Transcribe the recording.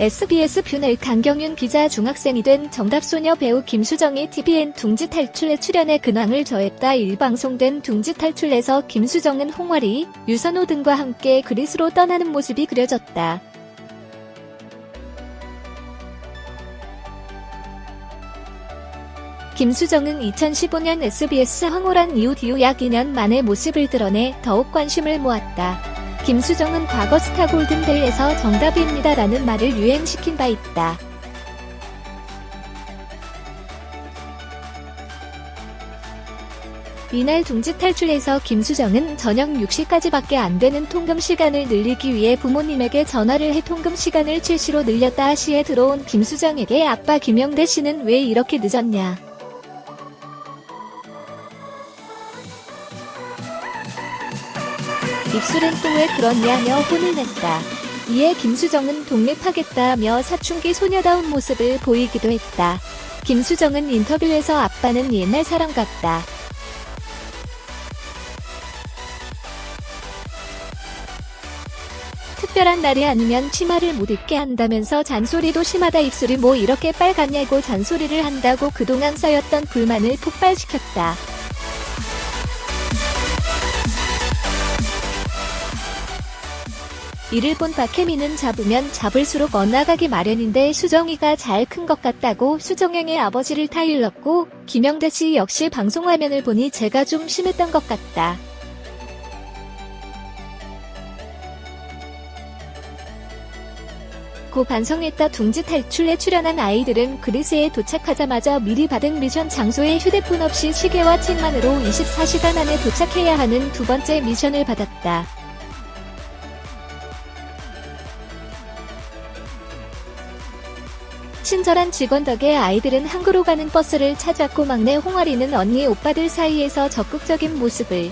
SBS 뷰넬 강경윤 기자 중학생이 된 정답소녀 배우 김수정이 TVN 둥지 탈출에 출연해 근황을 저했다 일방송된 둥지 탈출에서 김수정은 홍화리, 유선호 등과 함께 그리스로 떠나는 모습이 그려졌다. 김수정은 2015년 SBS 황홀한 이후 뒤후 약 2년 만에 모습을 드러내 더욱 관심을 모았다. 김수정은 과거 스타 골든벨에서 정답입니다 라는 말을 유행시킨 바 있다. 이날 둥지 탈출에서 김수정은 저녁 6시까지밖에 안 되는 통금 시간을 늘리기 위해 부모님에게 전화를 해 통금 시간을 7시로 늘렸다 시에 들어온 김수정에게 아빠 김영대 씨는 왜 이렇게 늦었냐. 입술은 또 왜 그러냐며 혼을 냈다. 이에 김수정은 독립하겠다며 사춘기 소녀다운 모습을 보이기도 했다. 김수정은 인터뷰에서 아빠는 옛날 사람 같다. 특별한 날이 아니면 치마를 못 입게 한다면서 잔소리도 심하다 입술이 뭐 이렇게 빨갛냐고 잔소리를 한다고 그동안 쌓였던 불만을 폭발시켰다. 이를 본 박혜민은 잡으면 잡을수록 엇나가기 마련인데 수정이가 잘 큰 것 같다고 수정행의 아버지를 타일렀고 김영대 씨 역시 방송 화면을 보니 제가 좀 심했던 것 같다. 고 반성했다 둥지 탈출에 출연한 아이들은 그리스에 도착하자마자 미리 받은 미션 장소에 휴대폰 없이 시계와 책만으로 24시간 안에 도착해야 하는 두 번째 미션을 받았다. 친절한 직원 덕에 아이들은 항구로 가는 버스를 찾았고 막내 홍아리는 언니 오빠들 사이에서 적극적인 모습을